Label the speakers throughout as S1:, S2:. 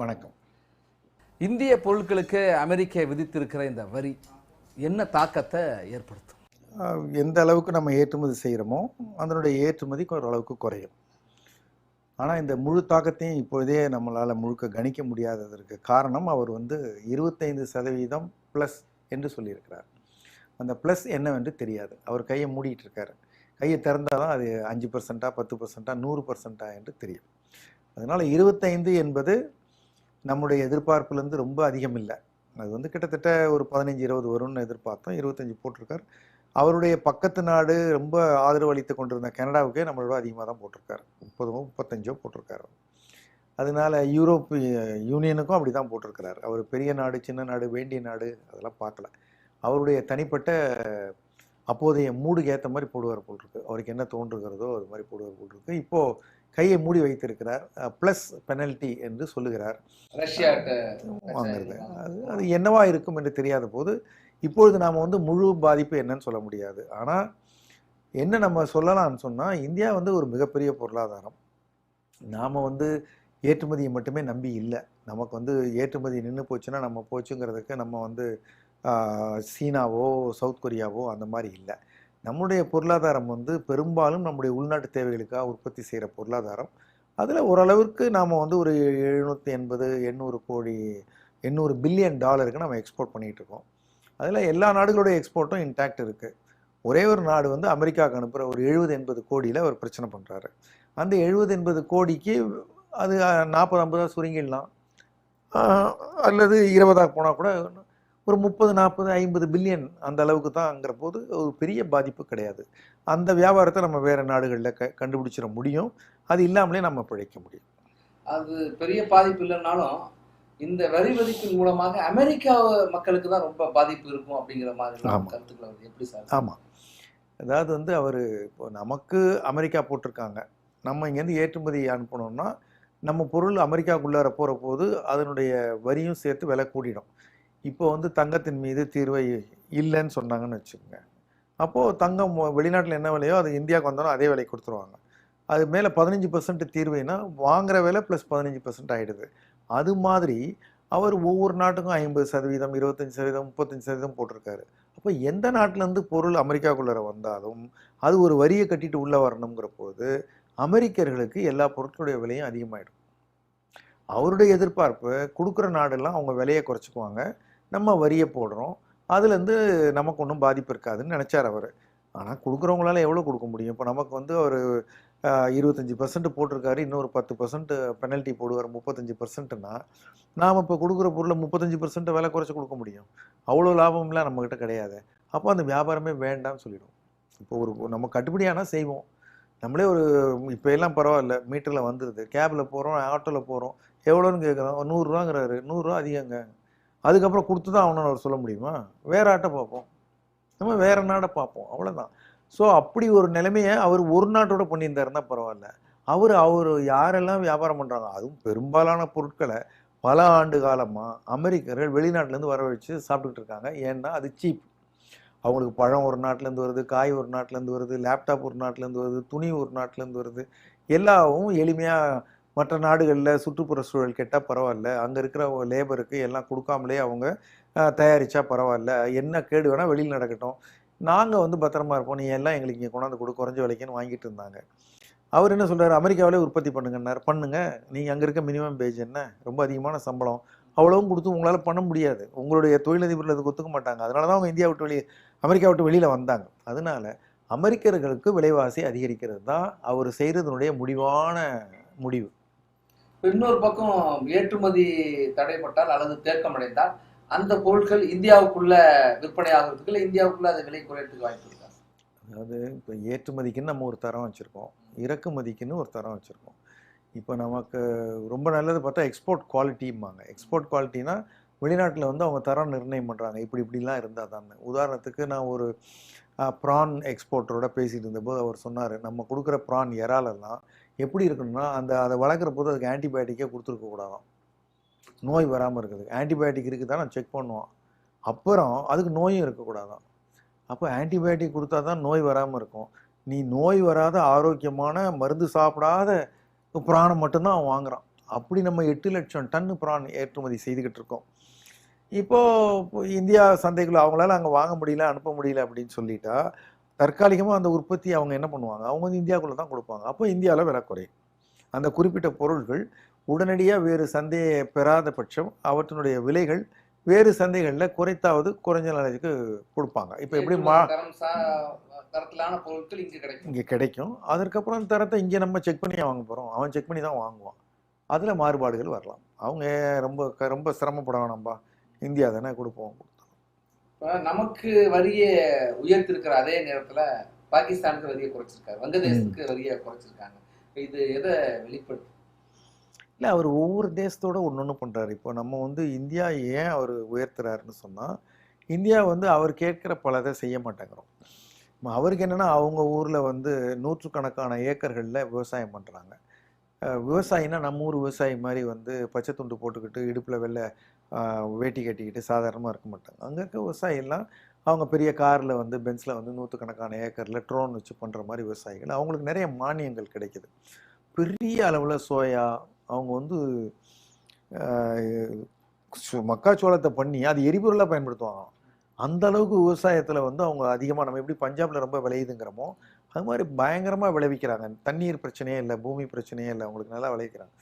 S1: வணக்கம்.
S2: இந்திய பொருட்களுக்கு அமெரிக்கா விதித்திருக்கிற இந்த வரி என்ன தாக்கத்தை ஏற்படுத்தும்?
S1: எந்த அளவுக்கு நம்ம ஏற்றுமதி செய்கிறோமோ அதனுடைய ஏற்றுமதி ஓரளவுக்கு குறையும். ஆனால் இந்த முழு தாக்கத்தையும் இப்பொழுதே நம்மளால் முழுக்க கணிக்க முடியாததற்கு காரணம் அவர் வந்து இருபத்தைந்து சதவீதம் ப்ளஸ் என்று சொல்லியிருக்கிறார். அந்த ப்ளஸ் என்னவென்று தெரியாது. அவர் கையை மூடிட்டு இருக்காரு. கையை திறந்தால் தான் அது அஞ்சு பர்சன்ட்டா பத்து பர்சன்ட்டா நூறு பர்சன்ட்டா என்று தெரியும். அதனால் இருபத்தைந்து என்பது நம்முடைய எதிர்பார்ப்புலேருந்து ரொம்ப அதிகம் இல்லை. அது வந்து கிட்டத்தட்ட ஒரு பதினஞ்சு இருபது வரும்னு எதிர்பார்த்தோம். இருபத்தஞ்சி போட்டிருக்கார். அவருடைய பக்கத்து நாடு ரொம்ப ஆதரவு அளித்து கொண்டிருந்த கனடாவுக்கே நம்மளோட அதிகமாக தான் போட்டிருக்காரு. முப்பதோ முப்பத்தஞ்சோ போட்டிருக்காரு. அதனால யூரோப் யூனியனுக்கும் அப்படி தான் போட்டிருக்கிறார். அவர் பெரிய நாடு சின்ன நாடு வேண்டிய நாடு அதெல்லாம் பார்க்கல. அவருடைய தனிப்பட்ட அப்போதைய மூடுக்கு ஏற்ற மாதிரி போடுவார் போட்டிருக்கு அவருக்கு என்ன தோன்றுகிறதோ அது மாதிரி போடுவார் போட்டிருக்கு இப்போது கையை மூடி வைத்திருக்கிறார். ப்ளஸ் பெனல்ட்டி என்று சொல்லுகிறார். வாங்குறது. அது அது என்னவா இருக்கும் என்று தெரியாத போது இப்பொழுது நாம் வந்து முழு பாதிப்பு என்னன்னு சொல்ல முடியாது. ஆனால் என்ன நம்ம சொல்லலாம்னு சொன்னால் இந்தியா வந்து ஒரு மிகப்பெரிய பொருளாதாரம். நாம் வந்து ஏற்றுமதியை மட்டுமே நம்பி இல்லை. நமக்கு வந்து ஏற்றுமதி நின்று போச்சுன்னா நம்ம போச்சுங்கிறதுக்கு நம்ம வந்து சீனாவோ சவுத் கொரியாவோ அந்த மாதிரி இல்லை. நம்முடைய பொருளாதாரம் வந்து பெரும்பாலும் நம்முடைய உள்நாட்டு தேவைகளுக்காக உற்பத்தி செய்கிற பொருளாதாரம். அதில் ஓரளவிற்கு நாம் வந்து ஒரு எழுநூற்றி எண்பது எண்ணூறு கோடி எண்ணூறு பில்லியன் டாலருக்கு நம்ம எக்ஸ்போர்ட் பண்ணிகிட்டு இருக்கோம். அதில் எல்லா நாடுகளுடைய எக்ஸ்போர்ட்டும் இன்டாக்ட் இருக்குது ஒரே ஒரு நாடு வந்து அமெரிக்காவுக்கு அனுப்புகிற ஒரு எழுபது எண்பது கோடியில் அவர் பிரச்சனை பண்ணுறாரு அந்த எழுபது எண்பது கோடிக்கு அது நாற்பது ஐம்பதாக சுருங்கிடலாம். அல்லது இருபதாக போனால் கூட ஒரு முப்பது நாற்பது ஐம்பது பில்லியன் அந்த அளவுக்கு தான்ங்கிற போது ஒரு பெரிய பாதிப்பு கிடையாது. அந்த வியாபாரத்தை நம்ம வேறு நாடுகளில் க கண்டுபிடிச்சிட முடியும். அது இல்லாமலே நம்ம பிழைக்க முடியும்.
S2: அது பெரிய பாதிப்பு இல்லைன்னாலும் இந்த வரி விதிப்பின் மூலமாக அமெரிக்கா மக்களுக்கு தான் ரொம்ப பாதிப்பு இருக்கும் அப்படிங்கிற மாதிரி
S1: ஆமா.
S2: கருத்துக்களை வந்து எப்படி சார்
S1: ஆமாம் அதாவது வந்து அவர் இப்போ நமக்கு அமெரிக்கா போட்டிருக்காங்க. நம்ம இங்கேருந்து ஏற்றுமதி அனுப்பணும்னா நம்ம பொருள் அமெரிக்காவுக்குள்ளார போகிற போது அதனுடைய வரியும் சேர்த்து விலை கூடிடும். இப்போ வந்து தங்கத்தின் மீது தீர்வை இல்லைன்னு சொன்னாங்கன்னு வச்சுக்கோங்க. அப்போது தங்கம் வெளிநாட்டில் என்ன விலையோ அது இந்தியாவுக்கு வந்தாலும் அதே விலை கொடுத்துருவாங்க. அது மேலே பதினஞ்சு பர்சன்ட் தீர்வைனா வாங்குகிற விலை ப்ளஸ் பதினஞ்சு பர்சன்ட் ஆகிடுது அது மாதிரி அவர் ஒவ்வொரு நாட்டுக்கும் ஐம்பது சதவீதம் இருபத்தஞ்சி சதவீதம் முப்பத்தஞ்சு சதவீதம் போட்டிருக்காரு. அப்போ எந்த நாட்டிலேருந்து பொருள் அமெரிக்காக்குள்ளார வந்தாலும் அது ஒரு வரியை கட்டிட்டு உள்ளே வரணுங்கிற போது அமெரிக்கர்களுக்கு எல்லா பொருட்களுடைய விலையும் அதிகமாகிடும் அவருடைய எதிர்பார்ப்பு கொடுக்குற நாடெல்லாம் அவங்க விலையை குறைச்சிக்குவாங்க. நம்ம வரியை போடுறோம். அதுலேருந்து நமக்கு ஒன்றும் பாதிப்பு இருக்காதுன்னு நினச்சார் அவர். ஆனால் கொடுக்குறவங்களால எவ்வளோ கொடுக்க முடியும்? இப்போ நமக்கு வந்து ஒரு இருபத்தஞ்சி பர்சன்ட் போட்டிருக்காரு. இன்னொரு பத்து பர்சன்ட் பெனல்ட்டி போடுவார். முப்பத்தஞ்சு பர்சன்ட்னா நாம் இப்போ கொடுக்குற பொருளை முப்பத்தஞ்சு பர்சன்ட் விலை குறைச்சி கொடுக்க முடியும்? அவ்வளோ லாபம்லாம் நம்மக்கிட்ட கிடையாது. அப்போ அந்த வியாபாரமே வேண்டாம்னு சொல்லிடும் இப்போ ஒரு நம்ம கட்டுப்படியானால் செய்வோம். நம்மளே ஒரு இப்போ எல்லாம் பரவாயில்ல. மீட்டரில் வந்துடுது கேபில் போகிறோம் ஆட்டோவில் போகிறோம் எவ்வளோன்னு கேட்குறோம் நூறுரூவாங்கிறாரு நூறுரூவா அதிகங்க. அதுக்கப்புறம் கொடுத்து தான் அவனை அவர் சொல்ல முடியுமா? வேற ஆட்டை பார்ப்போம். நம்ம வேற நாடை பார்ப்போம். அவ்வளோதான் ஸோ அப்படி ஒரு நிலைமையை அவர் ஒரு நாட்டோட பண்ணியிருந்தாருன்னா பரவாயில்ல. அவர் அவர் யாரெல்லாம் வியாபாரம் பண்ணுறாங்க அதுவும் பெரும்பாலான பொருட்களை பல ஆண்டு காலமாக அமெரிக்கர்கள் வெளிநாட்டிலேருந்து வரவழைச்சு சாப்பிட்டுக்கிட்டு இருக்காங்க. ஏன்னா அது சீப் அவங்களுக்கு பழம் ஒரு நாட்டிலேருந்து வருது காய் ஒரு நாட்டிலேருந்து வருது லேப்டாப் ஒரு நாட்டிலேருந்து வருது துணி ஒரு நாட்டிலேருந்து வருது. எல்லாவும் எளிமையாக மற்ற நாடுகளில் சுற்றுப்புற சூழல் கெட்டால் பரவாயில்ல அங்கே இருக்கிற லேபருக்கு எல்லாம் கொடுக்காமலே அவங்க தயாரித்தா தயாரிச்சா பரவாயில்ல என்ன கேடு வேணால் வெளியில் நடக்கட்டும். நாங்கள் வந்து பத்திரமா இருப்போம். நீ எல்லாம் எங்களுக்கு இங்கே கொண்டாந்து கொடு. குறைஞ்ச விலைக்குன்னு வாங்கிட்டு இருந்தாங்க. அவர் என்ன சொல்கிறார் அமெரிக்காவிலே உற்பத்தி பண்ணுங்கன்னார். பண்ணுங்க. நீங்கள் அங்கே இருக்க மினிமம் பேஜ் என்ன? ரொம்ப அதிகமான சம்பளம். அவ்வளவும் கொடுத்து உங்களால் பண்ண முடியாது. உங்களுடைய தொழிலதிபர்கள் அதுக்கு ஒத்துக்க மாட்டாங்க. அதனால தான் அவங்க இந்தியா விட்டு வெளியே அமெரிக்கா விட்டு வெளியில் வந்தாங்க. அதனால அமெரிக்கர்களுக்கு விலைவாசி அதிகரிக்கிறது தான் அவர் செய்கிறதுனுடைய முடிவான முடிவு.
S2: இன்னொரு பக்கம் ஏற்றுமதி தடைப்பட்டால் அல்லது தேக்கமடைந்தால் அந்த பொருட்கள் இந்தியாவுக்குள்ள விற்பனை ஆகிறதுக்கு இல்லை இந்தியாவுக்குள்ள அது விலை குறையறதுக்கு வாய்ப்பு இருக்கா?
S1: அதாவது இப்போ ஏற்றுமதிக்குன்னு நம்ம ஒரு தரம் வச்சுருக்கோம். இறக்குமதிக்குன்னு ஒரு தரம் வச்சுருக்கோம். இப்போ நமக்கு ரொம்ப நல்லது பார்த்தா எக்ஸ்போர்ட் குவாலிட்டிம்பாங்க எக்ஸ்போர்ட் குவாலிட்டினா வெளிநாட்டில் வந்து அவங்க தரம் நிர்ணயம் பண்ணுறாங்க இப்படி இப்படிலாம் இருந்தால் தான் உதாரணத்துக்கு நான் ஒரு ப்ரான் எக்ஸ்போர்ட்டரோட பேசிகிட்டு இருந்தபோது அவர் சொன்னார் நம்ம கொடுக்குற ப்ரான் இறாலெல்லாம் எப்படி இருக்கணும்னா அந்த அதை வளர்க்குற போது அதுக்கு ஆன்டிபயோட்டிக்கே கொடுத்துருக்க கூடாதாம். நோய் வராமல் இருக்குது ஆன்டிபயோட்டிக் இருக்குதா நான் செக் பண்ணுவோம் அப்புறம் அதுக்கு நோயும் இருக்கக்கூடாதாம் அப்போ ஆன்டிபயோட்டிக் கொடுத்தா தான் நோய் வராமல் இருக்கும். நீ நோய் வராத ஆரோக்கியமான மருந்து சாப்பிடாத பிராணம் மட்டும்தான் அவன் வாங்குறான். அப்படி நம்ம எட்டு லட்சம் டன் பிரான் ஏற்றுமதி செய்துக்கிட்டு இருக்கோம். இப்போது இந்தியா சந்தைக்குள்ள அவங்களால அங்கே வாங்க முடியல அனுப்ப முடியல அப்படின்னு சொல்லிட்டா தற்காலிகமாக அந்த உற்பத்தி அவங்க என்ன பண்ணுவாங்க? அவங்க வந்து இந்தியாவுக்குள்ள தான் கொடுப்பாங்க. அப்போ இந்தியாவில் விலை குறையும். அந்த குறிப்பிட்ட பொருள்கள் உடனடியாக வேறு சந்தையை பெறாத பட்சம் அவற்றினுடைய விலைகள் வேறு சந்தைகளில் குறைத்தாவது குறைஞ்ச நிலைக்கு கொடுப்பாங்க. இப்போ எப்படி மா
S2: தரத்திலான பொருட்கள் இங்கு கிடைக்கும்.
S1: இங்கே கிடைக்கும். அதற்கப்புறம் அந்த தரத்தை இங்கே நம்ம செக் பண்ணி வாங்க போகிறோம் அவன் செக் பண்ணி தான் வாங்குவான். அதில் மாறுபாடுகள் வரலாம். அவங்க ரொம்ப க- ரொம்ப சிரமப்பட வேணாம்பா இந்தியா தானே கொடுப்போம்.
S2: நமக்கு வரியை உயர்த்திருக்கிற அதே நேரத்துல பாகிஸ்தானுக்கு வரியை குறைச்சிருக்காரு. வங்கதேசத்துக்கு வரியை குறைச்சிருக்காங்க. இது எதை வெளிப்படுத்து
S1: இல்லை அவர் ஒவ்வொரு தேசத்தோட ஒன்று ஒன்று பண்ணுறாரு இப்போ நம்ம வந்து இந்தியா ஏன் அவர் உயர்த்துறாருன்னு சொன்னால் இந்தியா வந்து அவர் கேட்குற பலதை செய்ய மாட்டேங்கிறோம். அவருக்கு என்னென்னா அவங்க ஊரில் வந்து நூற்றுக்கணக்கான ஏக்கர்களில் விவசாயம் பண்ணுறாங்க விவசாயினா நம்ம ஊர் விவசாயி மாதிரி வந்து பச்சை துண்டு போட்டுக்கிட்டு இடுப்பில் வெள்ளை வேட்டி கட்டிக்கிட்டு சாதாரணமாக இருக்க மாட்டாங்க. அங்கே இருக்க விவசாயிலாம் அவங்க பெரிய காரில் வந்து பென்ஸில் வந்து நூற்றுக்கணக்கான ஏக்கரில் ட்ரோன் வச்சு பண்ணுற மாதிரி விவசாயிகள். அவங்களுக்கு நிறைய மானியங்கள் கிடைக்குது. பெரிய அளவில் சோயா அவங்க வந்து மக்காச்சோளத்தை பண்ணி அது எரிபொருளாக பயன்படுத்துவாங்க. அந்த அளவுக்கு விவசாயத்தில் வந்து அவங்க அதிகமாக நம்ம எப்படி பஞ்சாபில் ரொம்ப விளையுதுங்கிறோமோ அது மாதிரி பயங்கரமாக விளைவிக்கிறாங்க. தண்ணீர் பிரச்சனையே இல்லை பூமி பிரச்சனையே இல்லை அவங்களுக்கு நல்லா விளைவிக்கிறாங்க.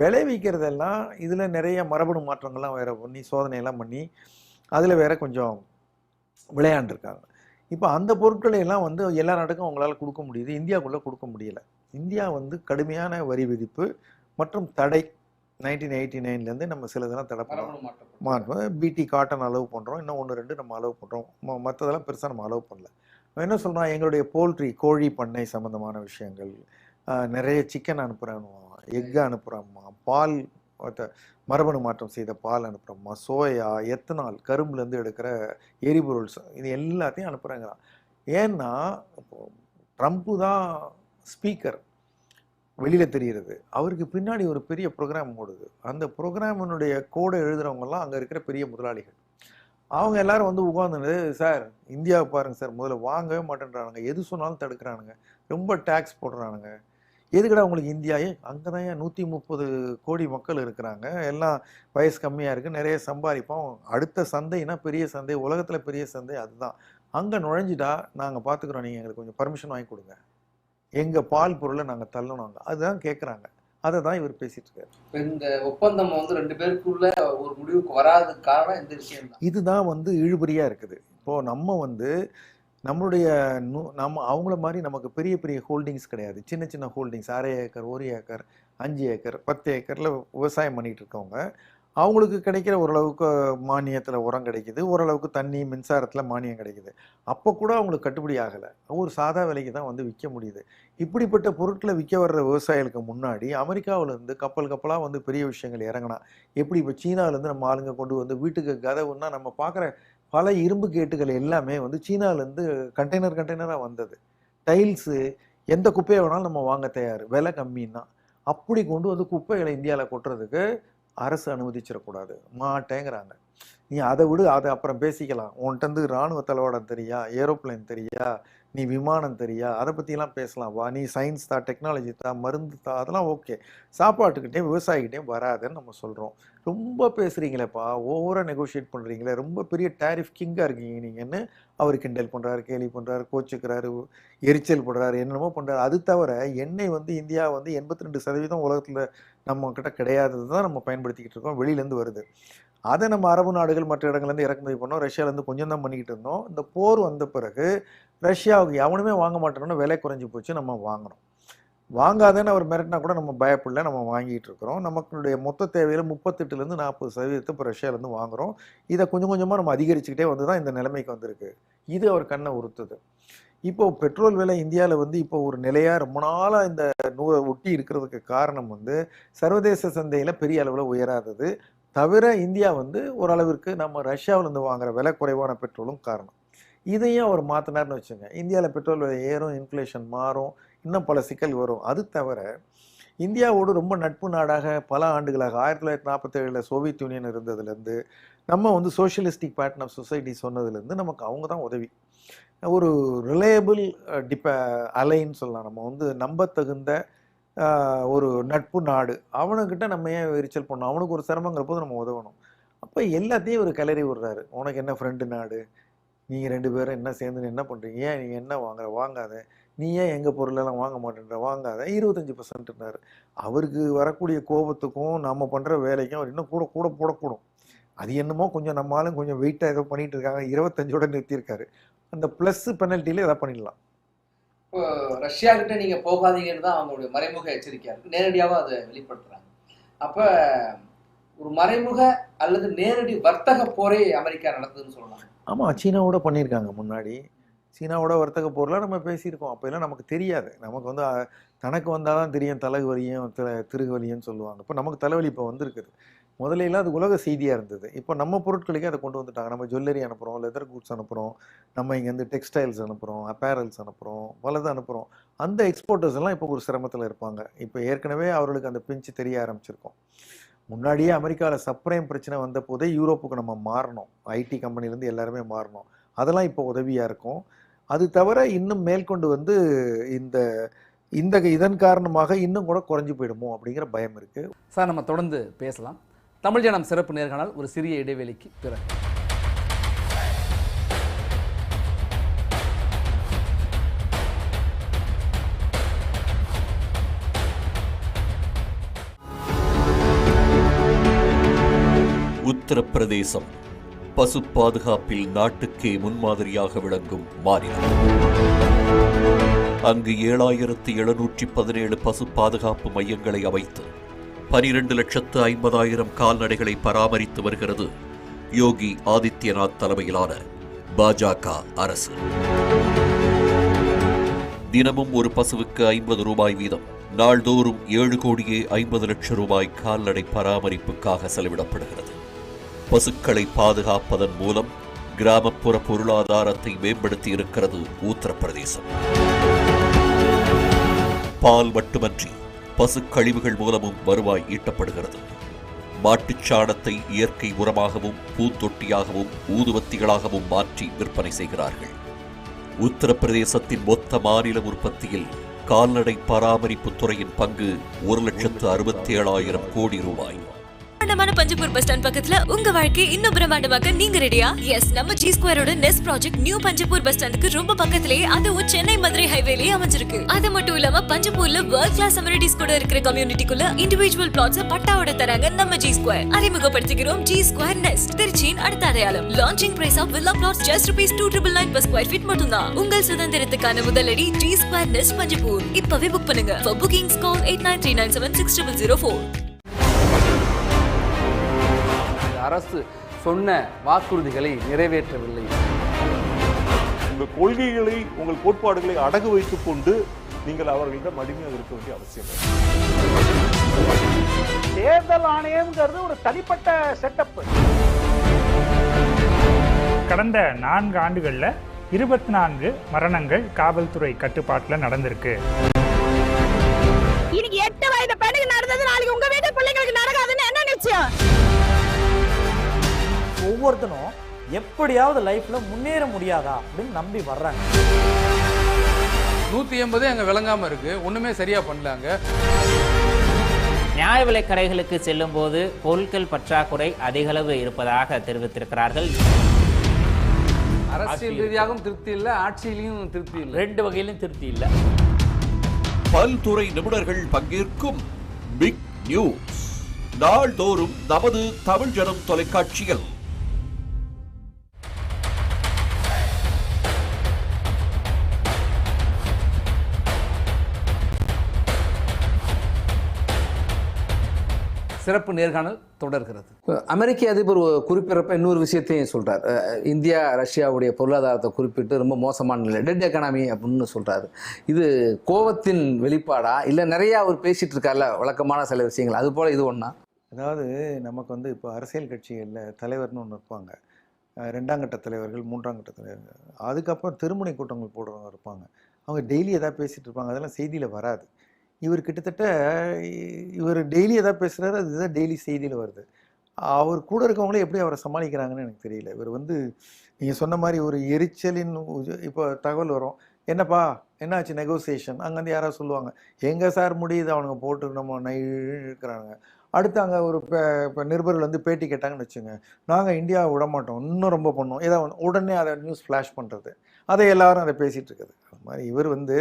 S1: விளைவிக்கிறதெல்லாம் இதில் நிறைய மரபணு மாற்றங்கள்லாம் வேற பண்ணி சோதனையெல்லாம் பண்ணி அதில் வேற கொஞ்சம் விளையாண்டுருக்காங்க. இப்போ அந்த பொருட்களை எல்லாம் வந்து எல்லா நாட்டுக்கும் அவங்களால கொடுக்க முடியுது. இந்தியாவுக்குள்ளே கொடுக்க முடியல. இந்தியா வந்து கடுமையான வரி விதிப்பு மற்றும் தடை. நைன்டீன் எயிட்டி நைன்லேருந்து நம்ம சில இதெல்லாம் தடை பண்ணோம்.
S2: மரபணு மாற்றம்
S1: பிடி காட்டன் அலோவ் பண்ணுறோம் இன்னும் ஒன்று ரெண்டு நம்ம அலோவ் பண்ணுறோம் மற்றதெல்லாம் பெருசாக நம்ம அலோவ் பண்ணல. என்ன சொல்கிறான் எங்களுடைய போல்ட்ரி கோழி பண்ணை சம்மந்தமான விஷயங்கள் நிறைய சிக்கன் அனுப்புகிறானுவான் எக்கு அனுப்புகிறோம்மா பால் மரபணு மாற்றம் செய்த பால் அனுப்புகிறோம்மா சோயா எத்தனால் கரும்புலேருந்து எடுக்கிற எரிபொருள் இது எல்லாத்தையும் அனுப்புகிறாங்கிறான் ஏன்னா இப்போ ட்ரம்ப்பு தான் ஸ்பீக்கர் வெளியில் தெரிகிறது. அவருக்கு பின்னாடி ஒரு பெரிய ப்ரோக்ராம் ஓடுது. அந்த ப்ரோக்ராமினுடைய கோடை எழுதுகிறவங்கலாம் அங்கே இருக்கிற பெரிய முதலாளிகள். அவங்க எல்லாரும் வந்து உட்காந்துனது சார் இந்தியாவை பாருங்கள் சார் முதல்ல வாங்கவே மாட்டேன்றானுங்க. எது சொன்னாலும் தடுக்கிறானுங்க. ரொம்ப டேக்ஸ் போடுறானுங்க. எதுக்குடா உங்களுக்கு இந்தியாவே அங்கே தான் ஏன் நூற்றி முப்பது கோடி மக்கள் இருக்கிறாங்க. எல்லாம் வயசு கம்மியாக இருக்குது நிறைய சம்பாதிப்போம். அடுத்த சந்தைனா பெரிய சந்தை. உலகத்தில் பெரிய சந்தை அதுதான். அங்கே நுழைஞ்சிட்டா நாங்கள் பார்த்துக்குறோம் நீங்கள் எங்களுக்கு கொஞ்சம் பர்மிஷன் வாங்கி கொடுங்க. எங்கள் பால் பொருளை நாங்கள் தள்ளணுங்க அதுதான் கேட்குறாங்க அதை தான் இவர் பேசிட்டு இருக்காரு.
S2: இப்ப இந்த ஒப்பந்தம் வந்து ரெண்டு பேருக்குள்ள ஒரு முடிவுக்கு வராததுக்கு காரணம் இந்த விஷயம் தான்
S1: இதுதான் வந்து இழுபறியாக இருக்குது. இப்போது நம்ம வந்து நம்மளுடைய நூ நம்ம அவங்கள மாதிரி நமக்கு பெரிய பெரிய ஹோல்டிங்ஸ் கிடையாது. சின்ன சின்ன ஹோல்டிங்ஸ். அரை ஏக்கர் ஒரு ஏக்கர் அஞ்சு ஏக்கர் பத்து ஏக்கரில் விவசாயம் பண்ணிகிட்டு இருக்கவங்க அவங்களுக்கு கிடைக்கிற ஓரளவுக்கு மானியத்தில் உரம் கிடைக்கிது. ஓரளவுக்கு தண்ணி மின்சாரத்தில் மானியம் கிடைக்கிது. அப்போ கூட அவங்களுக்கு கட்டுப்படி ஆகலை. ஒரு சாதா விலைக்கு தான் வந்து விற்க முடியுது. இப்படிப்பட்ட பொருட்களை விற்க வர்ற விவசாயிகளுக்கு முன்னாடி அமெரிக்காவிலேருந்து கப்பல் கப்பலாக வந்து பெரிய விஷயங்கள் இறங்கினா எப்படி இப்போ சீனாவிலேருந்து நம்ம ஆளுங்க கொண்டு வந்து வீட்டுக்கு கதவுன்னா நம்ம பார்க்குற பல இரும்பு கேட்டுகள் எல்லாமே வந்து சீனாவிலேருந்து கண்டெய்னர் கண்டெய்னராக வந்தது. டைல்ஸு எந்த குப்பையை வேணாலும் நம்ம வாங்க தயார். விலை கம்மின்னா. அப்படி கொண்டு வந்து குப்பைகளை இந்தியாவில் கொட்டுறதுக்கு அரசு அனுமதிச்சிடக்கூடாது. மாட்டேங்கிறாங்க. நீ அதை விடு அதை அப்புறம் பேசிக்கலாம். உன்கிட்ட இருந்து இராணுவ தளவாடம் தெரியா? ஏரோப்ளேன் தெரியா? நீ விமானம் தெரியா? அதை பற்றிலாம் பேசலாம். வா நீ சயின்ஸ் தான் டெக்னாலஜி தான் மருந்து தான் அதெல்லாம் ஓகே சாப்பாட்டுக்கிட்டே விவசாயிக்கிட்டே வராதுன்னு நம்ம சொல்கிறோம் ரொம்ப பேசுகிறீங்களேப்பா ஓவராக நெகோஷியேட் பண்ணுறீங்களே ரொம்ப பெரிய டேரிஃப் கிங்காக இருக்கீங்க நீங்கன்னு அவர் கிண்டல் பண்ணுறாரு கேலி பண்ணுறாரு கோச்சுக்கிறாரு எரிச்சல் படுறாரு என்னென்னமோ பண்ணுறாரு அது தவிர எண்ணெய் வந்து இந்தியா வந்து எண்பத்தி ரெண்டு சதவீதம் உலகத்தில் நம்ம கிட்ட கிடையாதது தான் நம்ம பயன்படுத்திக்கிட்டு இருக்கோம். வெளியிலேருந்து வருது. அதை நம்ம அரபு நாடுகள் மற்ற இடங்கள்லேருந்து இறக்குமதி பண்ணோம். ரஷ்யாவிலேருந்து கொஞ்சம் தான் பண்ணிக்கிட்டு இருந்தோம். இந்த போர் வந்த பிறகு ரஷ்யாவுக்கு எவனுமே வாங்க மாட்டோம்னு விலை குறைஞ்சி போச்சு. நம்ம வாங்கினோம் வாங்காதேன்னு அவர் மிரட்டினா கூட நம்ம பயப்படல. நம்ம வாங்கிட்டு இருக்கிறோம். நமக்குடைய மொத்த தேவையில் முப்பத்தெட்டுலேருந்து நாற்பது சதவீதத்தை இப்போ ரஷ்யாவிலேருந்து வாங்குறோம். இதை கொஞ்சம் கொஞ்சமாக நம்ம அதிகரிச்சுக்கிட்டே வந்து தான் இந்த நிலைமைக்கு வந்திருக்கு. இது அவர் கண்ணை உறுத்துது. இப்போ பெட்ரோல் விலை இந்தியாவில் வந்து இப்போ ஒரு நிலையாக ரொம்ப நாளாக இந்த நூ ஒட்டி இருக்கிறதுக்கு காரணம் வந்து சர்வதேச சந்தையில் பெரிய அளவில் உயராதது. தவிர இந்தியா வந்து ஓரளவிற்கு நம்ம ரஷ்யாவிலேருந்து வாங்குகிற விலை குறைவான பெட்ரோலும் காரணம். இதையும் அவர் மாற்றினார்னு வச்சுங்க. இந்தியாவில் பெட்ரோல் விலை ஏறும் இன்ஃப்ளேஷன் மாறும் இன்னும் பல சிக்கல் வரும். அது தவிர இந்தியாவோடு ரொம்ப நட்பு நாடாக பல ஆண்டுகளாக ஆயிரத்தி தொள்ளாயிரத்தி நாற்பத்தேழில் சோவியத் யூனியன் இருந்ததுலேருந்து நம்ம வந்து சோஷியலிஸ்டிக் பேட்டர்ன் ஆஃப் சொசைட்டி சொன்னதுலேருந்து நமக்கு அவங்க தான் உதவி. ஒரு ரிலையபிள் டிப அலைன்னு சொல்லலாம். நம்ம வந்து நம்பத்தகுந்த ஒரு நட்பு நாடு. அவனுக்கிட்ட நம்ம ஏன் எரிச்சல் பண்ணணும் அவனுக்கு ஒரு சிரமங்கிற போது நம்ம உதவணும். அப்போ எல்லாத்தையும் ஒரு கிளறி விடுறாரு. உனக்கு என்ன ஃப்ரெண்டு நாடு? நீங்கள் ரெண்டு பேரும் என்ன சேர்ந்து என்ன பண்ணுறீங்க ஏன் நீங்கள் என்ன வாங்குற? வாங்காத. நீ ஏன் எங்கள் பொருளெல்லாம் வாங்க மாட்டேன்ற? வாங்காத. இருபத்தஞ்சி பர்சன்ட்னாரு அவருக்கு வரக்கூடிய கோபத்துக்கும் நம்ம பண்ணுற வேலைக்கும் அவர் இன்னும் கூட கூட போடக்கூடும். அது என்னமோ கொஞ்சம் நம்மளும் கொஞ்சம் வெயிட்டாக ஏதோ பண்ணிட்டு இருக்காங்க. இருபத்தஞ்சோட நிறுத்தியிருக்காரு. அந்த ப்ளஸ் பெனல்ட்டியில் எதாவது பண்ணிடலாம்.
S2: இப்போ ரஷ்யா கிட்ட நீங்க போகாதீங்கன்னு தான் அவங்களுடைய மறைமுக எச்சரிக்கையா இருக்கு. நேரடியாவும் அதை வெளிப்படுத்துறாங்க. அப்ப ஒரு மறைமுக அல்லது நேரடி வர்த்தக போரே அமெரிக்கா நடத்துதுன்னு சொல்லலாம்
S1: ஆமாம் சீனாவோட பண்ணியிருக்காங்க முன்னாடி. சீனாவோட வர்த்தக பொருளாக நம்ம பேசியிருக்கோம். அப்போல்லாம் நமக்கு தெரியாது. நமக்கு வந்து தனக்கு வந்தால் தான் தெரியும் தலைகு வலியும் தி- திருகு வலியும் சொல்லுவாங்க. இப்போ நமக்கு தலைவலி இப்போ வந்திருக்குது. முதலையெல்லாம் அது உலக செய்தியாக இருந்தது. இப்போ நம்ம பொருட்களுக்கே அதை கொண்டு வந்துட்டாங்க. நம்ம ஜுவல்லரி அனுப்புகிறோம் லெதர் கூட்ஸ் அனுப்புகிறோம் நம்ம இங்கேருந்து டெக்ஸ்டைல்ஸ் அனுப்புகிறோம் அப்பேரல்ஸ் அனுப்புகிறோம் பலது அனுப்புகிறோம் அந்த எக்ஸ்போர்ட்டர்ஸ் எல்லாம் இப்போ ஒரு சிரமத்தில் இருப்பாங்க. இப்போ ஏற்கனவே அவர்களுக்கு அந்த பிஞ்சு தெரிய ஆரம்பிச்சிருக்கோம். முன்னாடியே அமெரிக்காவில் சப்ரைம் பிரச்சனை வந்த போதே யூரோப்புக்கு நம்ம மாறணும். ஐடி கம்பெனிலேருந்து எல்லாருமே மாறணும். அதெல்லாம் இப்போ உதவியாக இருக்கும். அது தவிர இன்னும் மேற்கொண்டு வந்து இந்த இந்த இதன் காரணமாக இன்னும் கூட குறைஞ்சு போயிடுமோ அப்படிங்கிற பயம் இருக்குது
S3: சார் நம்ம தொடர்ந்து பேசலாம். தமிழ் ஜனம் சிறப்பு நேர்காணல் ஒரு சிறிய இடைவெளிக்கு பிறகு.
S4: உத்தரப்பிரதேசம். பசு பாதுகாப்பில் நாட்டுக்கே முன்மாதிரியாக விளங்கும் மாநிலம். அங்கு ஏழாயிரத்து எழுநூற்றி பதினேழு பசு பாதுகாப்பு மையங்களை அமைத்து பனிரெண்டு லட்சத்து ஐம்பதாயிரம் கால்நடைகளை பராமரித்து வருகிறது யோகி ஆதித்யநாத் தலைமையிலான பாஜக அரசு. தினமும் ஒரு பசுவுக்கு ஐம்பது ரூபாய் வீதம் நாள்தோறும் ஏழு கோடியே ஐம்பது லட்சம் ரூபாய் கால்நடை பராமரிப்புக்காக செலவிடப்படுகிறது. பசுக்களை பாதுகாப்பதன் மூலம் கிராமப்புற பொருளாதாரத்தை மேம்படுத்தி இருக்கிறது உத்தரப்பிரதேசம். பால் மட்டுமன்றி பசு கழிவுகள் மூலமும் வருவாய் ஈட்டப்படுகிறது. மாட்டுச் சாணத்தை இயற்கை உரமாகவும் பூந்தொட்டியாகவும் ஊதுவத்திகளாகவும் மாற்றி விற்பனை செய்கிறார்கள். உத்தரப்பிரதேசத்தின் மொத்த மாநில உற்பத்தியில் கால்நடை பராமரிப்பு துறையின் பங்கு ஒரு லட்சத்து அறுபத்தி ஏழாயிரம் கோடி ரூபாய்.
S5: பிரம்மாண்டமான பஞ்சப்பூர் பஸ் ஸ்டாண்ட் பக்கத்துல உங்க வாழ்க்கை இன்னும் பிரம்மாண்டமாக்க நீங்க ரெடியா எஸ் நம்ம ஜி ஸ்கொயரோட nest project new Panchappur bus ஸ்டாண்டுக்கு ரொம்ப பக்கத்திலேயே அதுவும் சென்னை மதுரை ஹைவேலயே அமைஞ்சிருக்கு. அது மட்டும் இல்லாம பஞ்சப்பூர்ல வேர்ல்ட் கிளாஸ் அமெரிட்டிஸ் கூட இருக்கிற கம்யூனிட்டிக்குள்ள இண்டிவிஜுவல் பிளாட்ஸ் பட்டாவோட தராங்க நம்ம ஜி ஸ்கொயர் அறிமுகப்படுத்துகிறோம் ஜி ஸ்கொயர் நெஸ்ட் திருச்சியின் அடுத்த அடையாளம். Launching price of villa flats just rupees two triple nine per square feet மட்டும்தான். உங்கள் சுதந்திரத்துக்கான முதலடி ஜி ஸ்கொயர் நெஸ்ட் பஞ்சப்பூர் இப்பவே புக் பண்ணுங்க. For bookings call eight nine three nine seven six triple zero four
S3: அரசு சொன்ன வாக்குறுதிகளை நிறைவேற்றவில்லை.
S6: உங்கள் கொள்கைகளை உங்கள் கோட்பாடுகளை அடகு வைத்துக் கொண்டு நீங்கள் அவர்களிடம் அடிமையாக இருக்க வேண்டிய அவசியம் இல்லை.
S7: தேர்தல் ஆணையம்ங்கிறது ஒரு தனிப்பட்ட செட்டப்
S8: கடந்த நான்கு ஆண்டுகளில் இருபத்தி நான்கு மரணங்கள் காவல்துறை கட்டுப்பாட்டில் நடந்திருக்கு.
S9: இன்னைக்கு எட்டு வயது பெண்ணுக்கு நடந்தது நாளைக்கு உங்க வீட்டு பிள்ளைங்களுக்கு நடக்காதுன்னு என்ன நிச்சயம்?
S7: ஒவ்வொருத்தனும் எப்படியாவது லைஃப்ல முன்னேற முடியாதா அப்படின்னு நம்பி வர்றாங்க.
S3: நூத்தி எண்பது அங்க விளங்காம இருக்கு. ஒண்ணுமே சரியா பண்ணலாங்க.
S10: நியாய விலைக் கடைகளுக்கு செல்லும்போது பொருட்கள் பற்றாக்குறை அதிகளவு இருப்பதாக தெரிவித்திருக்கிறார்கள்.
S3: அரசியல் ரீதியாகவும் திருப்தி இல்ல ஆட்சியிலையும் திருப்தி இல்ல.
S10: ரெண்டு வகையிலும் திருப்தி இல்லை.
S4: பல்துறை நிபுணர்கள் பங்கேற்கும் பிக் நியூஸ் நாள்தோறும் நமது தமிழ் ஜனம் தொலைக்காட்சியில்
S3: சிறப்பு நேர்காணல் தொடர்கிறது.
S2: அமெரிக்க அதிபர் ஒரு குறிப்பிடறப்ப இன்னொரு விஷயத்தையும் சொல்றார். அஹ் இந்தியா ரஷ்யாவுடைய பொருளாதாரத்தை குறிப்பிட்டு ரொம்ப மோசமான நிலை டெட் எக்கனாமி அப்படின்னு சொல்றாரு. இது கோவத்தின் வெளிப்பாடா? இல்லை நிறைய அவர் பேசிட்டு இருக்கார்ல வழக்கமான சில விஷயங்கள். அது போல இது ஒண்ணா?
S1: அதாவது நமக்கு வந்து இப்போ அரசியல் கட்சிகளில் தலைவர்னு ஒன்று இருப்பாங்க. ரெண்டாம் கட்ட தலைவர்கள் மூன்றாம் கட்ட தலைவர்கள். அதுக்கப்புறம் திருமுனை கூட்டங்கள் போடுறவங்க இருப்பாங்க. அவங்க டெய்லி எதாவது பேசிகிட்டு இருப்பாங்க. அதெல்லாம் செய்தியில் வராது. இவர் கிட்டத்தட்ட இ- இவர் டெய்லி எதாவது பேசுகிறாரு அதுதான் டெய்லி செய்தியில் வருது. அவர் கூட இருக்கவங்களே எப்படி அவரை சமாளிக்கிறாங்கன்னு எனக்கு தெரியல. இவர் வந்து நீங்கள் சொன்ன மாதிரி ஒரு எரிச்சலின் இப்போ தகவல் வரும். என்னப்பா என்னாச்சு நெகோசியேஷன் அங்கேருந்து யாராவது சொல்லுவாங்க. எங்கே சார் முடியுது அவனுங்க போட்டு நம்ம நை இருக்கிறாங்க அடுத்து அங்கே ஒரு இப்போ நிருபர்கள் வந்து பேட்டி கேட்டாங்கன்னு வச்சுங்க. நாங்கள் இந்தியாவை விட மாட்டோம். இன்னும் ரொம்ப பண்ணோம் ஏதாவது உடனே அதை நியூஸ் ஃப்ளாஷ் பண்ணுறது அதை எல்லாரும் அதை பேசிகிட்டு இருக்குது. அது மாதிரி இவர் வந்து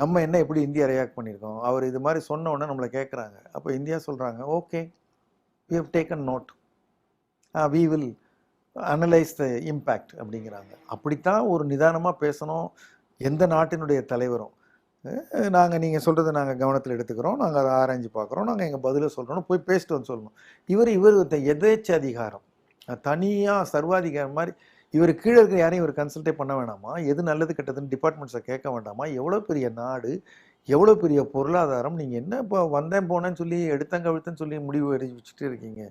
S1: நம்ம என்ன எப்படி இந்தியா ரியாக்ட் பண்ணியிருக்கோம்? அவர் இது மாதிரி சொன்ன உடனே நம்மளை கேட்குறாங்க. அப்போ இந்தியா சொல்கிறாங்க okay we have taken note we will analyse the impact அப்படிங்கிறாங்க. அப்படித்தான் ஒரு நிதானமாக பேசணும் எந்த நாட்டினுடைய தலைவரும். நாங்கள் நீங்கள் சொல்கிறத நாங்கள் கவனத்தில் எடுத்துக்கிறோம். நாங்கள் அதை ஆராய்ஞ்சு பார்க்குறோம். நாங்கள் எங்கள் பதிலை சொல்கிறோம் போய் பேசிட்டு வந்து சொல்லணும். இவர் இவர் எதேச்ச அதிகாரம்? தனியாக சர்வாதிகாரம் மாதிரி இவர் கீழே இருக்கிற யாரையும் இவர் கன்சல்டே பண்ண வேணாமா? எது நல்லது கெட்டதுன்னு டிபார்ட்மெண்ட்ஸை கேட்க வேண்டாமா? எவ்வளோ பெரிய நாடு எவ்வளோ பெரிய பொருளாதாரம் நீங்கள் என்ன இப்போ வந்தேன் போனேன்னு சொல்லி எடுத்தங்க கவிழ்த்தேன்னு சொல்லி முடிவு அறிவிச்சுட்டு இருக்கீங்க?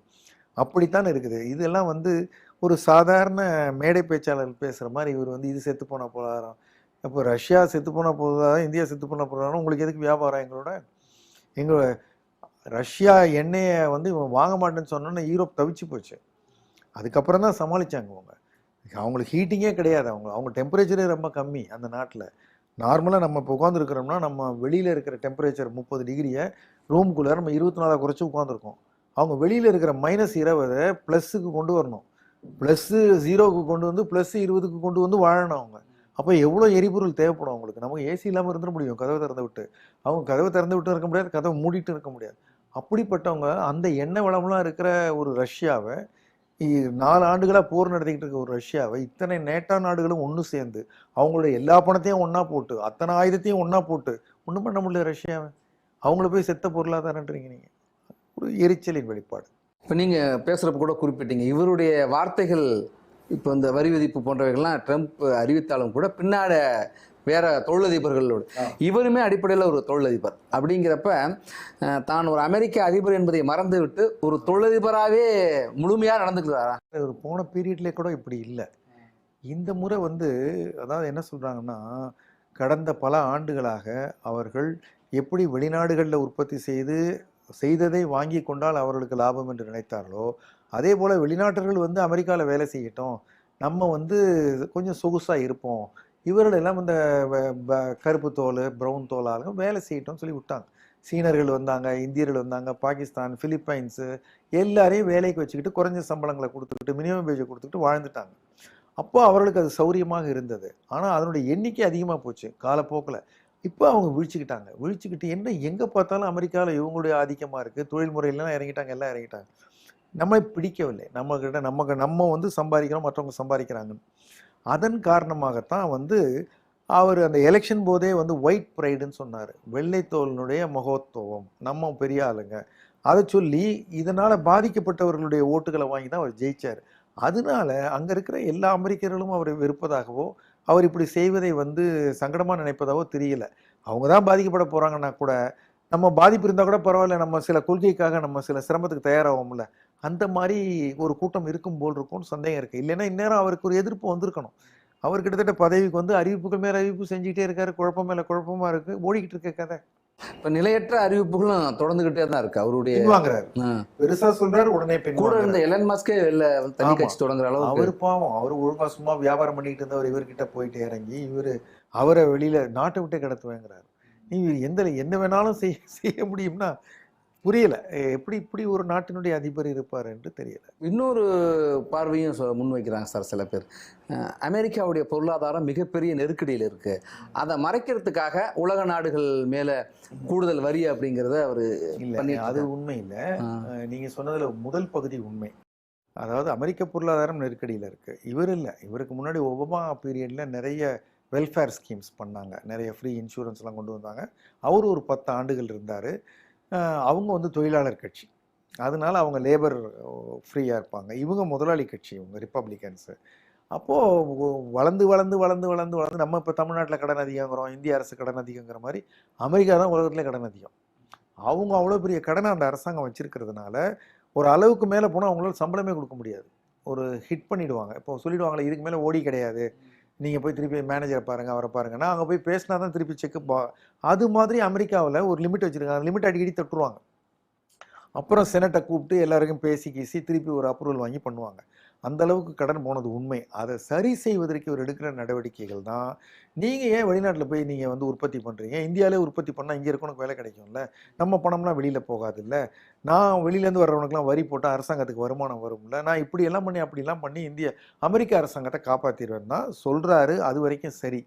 S1: அப்படித்தான் இருக்குது. இதெல்லாம் வந்து ஒரு சாதாரண மேடை பேச்சாளர் பேசுகிற மாதிரி இவர் வந்து இது செத்து போன பொருளாதாரம் அப்போ ரஷ்யா செத்து போன பொருளாதாரம் இந்தியா செத்து போன பொருளாதாரம் உங்களுக்கு எதுக்கு வியாபாரம் எங்களோட? எங்களோட ரஷ்யா எண்ணெயை வந்து இவன் வாங்க மாட்டேன்னு சொன்னோன்னே யூரோப் தவிச்சு போச்சு. அதுக்கப்புறம் தான் சமாளிச்சாங்க அவங்க அவங்களுக்கு ஹீட்டிங்கே கிடையாது. அவங்க அவங்க டெம்பரேச்சரே ரொம்ப கம்மி அந்த நாட்டில். நார்மலாக நம்ம இப்போ உட்காந்துருக்கிறோம்னா நம்ம வெளியில் இருக்கிற டெம்பரேச்சர் முப்பது டிகிரியை ரூம்குள்ளே நம்ம இருபத்தி நாலாக குறைச்சி உட்காந்துருக்கோம் அவங்க வெளியில் இருக்கிற மைனஸ் இருபதை ப்ளஸ்ஸுக்கு கொண்டு வரணும். ப்ளஸ்ஸு ஜீரோவுக்கு கொண்டு வந்து ப்ளஸ் இருபதுக்கு கொண்டு வந்து வாழணும் அவங்க. அப்போ எவ்வளோ எரிபொருள் தேவைப்படும் அவங்களுக்கு? நமக்கு ஏசி இல்லாமல் இருந்துட முடியும். கதவை திறந்து விட்டு. அவங்க கதவை திறந்து விட்டு இருக்க முடியாது கதவை மூடிட்டு இருக்க முடியாது. அப்படிப்பட்டவங்க அந்த எண்ணெய் வளம்லாம் இருக்கிற ஒரு ரஷ்யாவை நாலு ஆண்டுகளாக போர் நடத்திக்கிட்டு இருக்க ஒரு ரஷ்யாவை இத்தனை நேட்டா நாடுகளும் ஒன்று சேர்ந்து அவங்களுடைய எல்லா பணத்தையும் ஒன்றா போட்டு அத்தனை ஆயுதத்தையும் ஒன்றா போட்டு ஒன்றும் பண்ண முடியல ரஷ்யாவை. அவங்கள போய் செத்த பொருளாதாரன்றீங்க நீங்கள் ஒரு எரிச்சலின் வெளிப்பாடு.
S2: இப்போ நீங்கள் பேசுகிறப்ப கூட குறிப்பிட்டீங்க. இவருடைய வார்த்தைகள் இப்போ இந்த வரி விதிப்பு போன்றவைகள்லாம் ட்ரம்ப் அறிவித்தாலும் கூட பின்னாட வேற தொழிலதிபர்களோடு. இவருமே அடிப்படையில் ஒரு தொழிலதிபர். அப்படிங்கிறப்ப தான் ஒரு அமெரிக்க அதிபர் என்பதை மறந்துவிட்டு ஒரு தொழிலதிபராகவே முழுமையாக நடந்துக்கிறாரா?
S1: ஒரு போன பீரியட்லேயே கூட இப்படி இல்லை. இந்த முறை வந்து அதாவது என்ன சொல்கிறாங்கன்னா கடந்த பல ஆண்டுகளாக அவர்கள் எப்படி வெளிநாடுகளில் உற்பத்தி செய்து செய்ததை வாங்கி கொண்டால் அவர்களுக்கு லாபம் என்று நினைத்தார்களோ அதே போல் வெளிநாட்டர்கள் வந்து அமெரிக்காவில் வேலை செய்யட்டும். நம்ம வந்து கொஞ்சம் சொகுசாக இருப்போம். இவர்கள் எல்லாம் இந்த வ- கருப்பு தோல் ப்ரௌன் தோல் ஆளுங்க வேலை செய்யட்டும்னு சொல்லி விட்டாங்க. சீனர்கள் வந்தாங்க இந்தியர்கள் வந்தாங்க பாகிஸ்தான் பிலிப்பைன்ஸு எல்லாரையும் வேலைக்கு வச்சுக்கிட்டு குறைஞ்ச சம்பளங்களை கொடுத்துக்கிட்டு மினிமம் வேஜை கொடுத்துக்கிட்டு வாழ்ந்துட்டாங்க. அப்போ அவர்களுக்கு அது சௌரியமாக இருந்தது. ஆனால் அதனுடைய எண்ணிக்கை அதிகமாக போச்சு. காலப்போக்கில். இப்போ அவங்க விழிச்சுக்கிட்டாங்க. விழிச்சுக்கிட்டு என்ன எங்கே பார்த்தாலும் அமெரிக்காவில் இவங்களுடைய ஆதிக்கமாக இருக்குது தொழில் முறையிலாம் இறங்கிட்டாங்க எல்லாம் இறங்கிட்டாங்க. நம்மளை பிடிக்கவில்லை. நம்மக்கிட்ட நம்ம நம்ம வந்து சம்பாதிக்கிறோம் மற்றவங்க சம்பாதிக்கிறாங்கன்னு. அதன் காரணமாகத்தான் வந்து அவர் அந்த எலெக்ஷன் போதே வந்து ஒயிட் ப்ரைடுன்னு சொன்னார். வெள்ளைத்தோலினுடைய மகோத்சவம் நம்ம பெரிய ஆளுங்க. அதை சொல்லி இதனால் பாதிக்கப்பட்டவர்களுடைய ஓட்டுகளை வாங்கி தான் அவர் ஜெயிச்சார். அதனால அங்கே இருக்கிற எல்லா அமெரிக்கர்களும் அவரை வெறுப்பதாகவோ அவர் இப்படி செய்வதை வந்து சங்கடமாக நினைப்பதாகவோ தெரியல. அவங்க தான் பாதிக்கப்பட போகிறாங்கன்னா கூட நம்ம பாதிப்பு இருந்தால் கூட பரவாயில்ல. நம்ம சில கொள்கைக்காக நம்ம சில சிரமத்துக்கு தயாராகும்ல அந்த மாதிரி ஒரு கூட்டம் இருக்கும் போல் இருக்கும்னு சந்தேகம் இருக்குது இல்லைன்னா இந்நேரம் அவருக்கு ஒரு எதிர்ப்பு வந்திருக்கணும். அவர் கிட்டத்தட்ட பதவிக்கு வந்து அறிவிப்புகள் மேலே அறிவிப்பு செஞ்சுக்கிட்டே இருக்காரு. குழப்பம் மேலே குழப்பமா இருக்கு. ஓடிக்கிட்டு இருக்க கதை.
S2: இப்போ நிலையற்ற அறிவிப்புகளும் தொடர்ந்துகிட்டே தான் இருக்கு. அவருடைய
S1: பின்வாங்குறாரு.
S2: ஆ.
S1: பெருசா சொல்றாரு உடனே
S2: கூட இருந்த எலன் மஸ்கே வெளில தனி. கட்சி தொடங்குற அளவுக்கு.
S1: அவர் பாவம். அவர் ஒழுங்கா சும்மா வியாபாரம் பண்ணிட்டு இருந்தவர் இவர்கிட்ட போயிட்டு இறங்கி இவரு அவரை வெளியில நாட்டை விட்டே கடத்துவேங்கிறாரு. நீ எந்த என்ன வேணாலும் செய்ய செய்ய முடியும்னா புரியல. எப்படி இப்படி ஒரு நாட்டினுடைய அதிபர் இருப்பார் என்று தெரியல.
S2: இன்னொரு பார்வையும் முன்வைக்கிறாங்க சார் சில பேர். அமெரிக்காவுடைய பொருளாதாரம் மிகப்பெரிய நெருக்கடியில் இருக்கு. அதை மறைக்கிறதுக்காக உலக நாடுகள் மேல கூடுதல் வரி அப்படிங்கிறத அவர்
S1: இல்ல அது. உண்மை இல்ல.
S2: ஆ.
S1: அஹ், நீங்க சொன்னதுல முதல் பகுதி உண்மை. அதாவது அமெரிக்க பொருளாதாரம் நெருக்கடியில் இருக்கு. இவர் இல்லை. இவருக்கு முன்னாடி ஒபாமா பீரியட்ல நிறைய வெல்ஃபேர் ஸ்கீம்ஸ் பண்ணாங்க. நிறைய ஃப்ரீ இன்சூரன்ஸ்லாம் கொண்டு வந்தாங்க. அவர் ஒரு பத்து ஆண்டுகள் இருந்தார். அவங்க வந்து தொழிலாளர் கட்சி. அதனால அவங்க லேபர் ஃப்ரீயாக இருப்பாங்க. இவங்க முதலாளி கட்சி இவங்க ரிப்பப்ளிகன்ஸு அப்போது வளர்ந்து வளர்ந்து வளர்ந்து வளர்ந்து வளர்ந்து நம்ம இப்போ தமிழ்நாட்டில் கடன் அதிகங்கிறோம் இந்திய அரசு கடன் அதிகங்கிற மாதிரி அமெரிக்கா தான் உலகத்தில் கடன் அதிகம். அவங்க அவ்வளோ பெரிய கடனை அந்த அரசாங்கம் வச்சுருக்கிறதுனால ஒரு அளவுக்கு மேலே போனால் அவங்களால சம்பளமே கொடுக்க முடியாது. ஒரு ஹிட் பண்ணிவிடுவாங்க இப்போ சொல்லிவிடுவாங்களே இதுக்கு மேலே ஓடி கிடையாது. நீங்கள் போய் திருப்பி மேனேஜரை பாருங்கள் அவரை பாருங்கன்னா அங்கே போய் பேசினா தான் திருப்பி செக்கப் அது மாதிரி அமெரிக்காவில் ஒரு லிமிட் வச்சுருக்காங்க. லிமிட் அடிக்கடி தட்டுருவாங்க. அப்புறம் செனட்டை கூப்பிட்டு எல்லாருக்கும் பேசி கீசி திருப்பி ஒரு அப்ரூவல் வாங்கி பண்ணுவாங்க. அந்த அளவுக்கு கடன் போனது உண்மை. அதை சரி செய்வதற்கு இவர் எடுக்கிற நடவடிக்கைகள் தான். நீங்கள் ஏன் வெளிநாட்டில் போய் நீங்கள் வந்து உற்பத்தி பண்ணுறீங்க இந்தியாவிலே உற்பத்தி பண்ணால் இங்கே இருக்கணும் வேலை கிடைக்கும்ல. நம்ம பணம்லாம் வெளியில் போகாதுல்ல. நான் வெளியிலேருந்து வர்றவனுக்குலாம் வரி போட்டால் அரசாங்கத்துக்கு வருமானம் வரும்ல. நான் இப்படி எல்லாம் பண்ணி அப்படிலாம் பண்ணி இந்திய அமெரிக்க அரசாங்கத்தை காப்பாற்றிடுவேன் தான் சொல்கிறாரு அது வரைக்கும் சரி.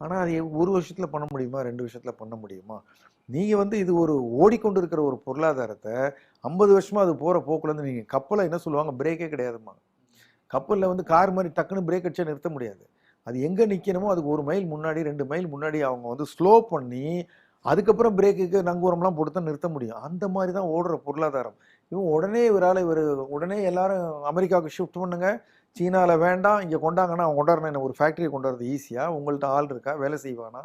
S1: ஆனால் அது ஒரு வருஷத்தில் பண்ண முடியுமா? ரெண்டு வருஷத்தில் பண்ண முடியுமா? நீங்கள் வந்து இது ஒரு ஓடிக்கொண்டு இருக்கிற ஒரு பொருளாதாரத்தை ஐம்பது வருஷமாக அது போகிற போக்குலேருந்து நீங்கள் கப்பலை என்ன சொல்லுவாங்க? பிரேக்கே கிடையாதுமா கப்பலில் வந்து கார் மாதிரி டக்குன்னு பிரேக் அடிச்சா நிறுத்த முடியாது. அது எங்கே நிற்கணுமோ அதுக்கு ஒரு மைல் முன்னாடி ரெண்டு மைல் முன்னாடி அவங்க வந்து ஸ்லோ பண்ணி அதுக்கப்புறம் பிரேக்குக்கு நங்கூரம்லாம் போட்டு தான் நிறுத்த முடியும். அந்த மாதிரி தான் ஓடுற பொருளாதாரம். இவன் உடனே இவரால் இவர் உடனே எல்லாரும் அமெரிக்காவுக்கு ஷிஃப்ட் பண்ணுங்க. சீனாவில் வேண்டாம் இங்கே கொண்டாங்கன்னா அவன் கொண்டாடுறேன். என்ன ஒரு ஃபேக்ட்ரி கொண்டாடுறது ஈஸியாக உங்கள்கிட்ட ஆள் இருக்கா? வேலை செய்வானா?